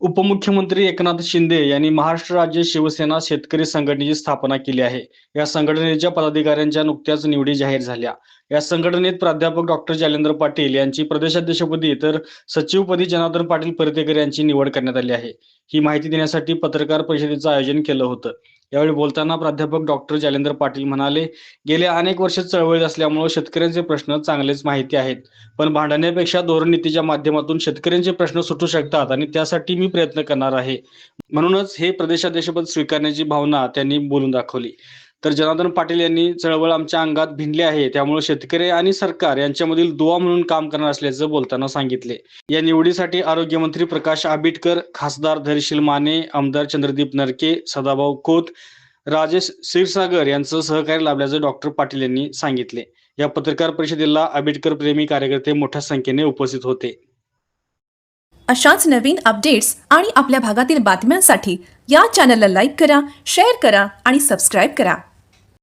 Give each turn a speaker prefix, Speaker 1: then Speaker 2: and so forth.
Speaker 1: उपमुख्यमंत्री एकनाथ शिंदे यांनी महाराष्ट्र राज्य शिवसेना शेतकरी संघटनेची स्थापना केली आहे. या संघटनेच्या पदाधिकाऱ्यांच्या नुकत्याच निवडी जाहीर झाल्या. या संघटनेत प्राध्यापक डॉक्टर जालेंद्र पाटील यांची प्रदेशाध्यक्षपदी तर सचिवपदी जनार्दन पाटील परतेकर यांची निवड करण्यात आली आहे. ही माहिती देण्यासाठी पत्रकार परिषदेचं आयोजन केलं होतं. यावेळी बोलताना प्राध्यापक डॉक्टर जालेंद्र पाटील म्हणाले गेल्या अनेक वर्ष चळवळीत असल्यामुळे शेतकऱ्यांचे प्रश्न चांगलेच माहिती आहेत. पण भांडण्यापेक्षा धोरण नीतीच्या माध्यमातून शेतकऱ्यांचे प्रश्न सुटू शकतात आणि त्यासाठी मी प्रयत्न करणार आहे. म्हणूनच हे प्रदेशाध्यक्षपद स्वीकारण्याची भावना त्यांनी बोलून दाखवली. तर जनार्दन पाटील यांनी चळवळ आमच्या अंगात भिनली आहे. त्यामुळे शेतकरी आणि सरकार यांच्यामधील दुवा म्हणून काम करणार असल्याचं बोलताना सांगितले. या निवडीसाठी आरोग्यमंत्री प्रकाश आंबेडकर खासदार धैर्यशील माने आमदार चंद्रदीप नरके सदाभाऊ खोत राजेश क्षीरसागर यांचं सहकार्य लाभल्याचं डॉक्टर पाटील यांनी सांगितले. या पत्रकार परिषदेला आंबेडकर प्रेमी कार्यकर्ते मोठ्या संख्येने उपस्थित होते.
Speaker 2: अशाच नवीन अपडेट्स आणि आपल्या भागातील बातम्यांसाठी या चॅनलला लाईक करा शेअर करा आणि सबस्क्राईब करा.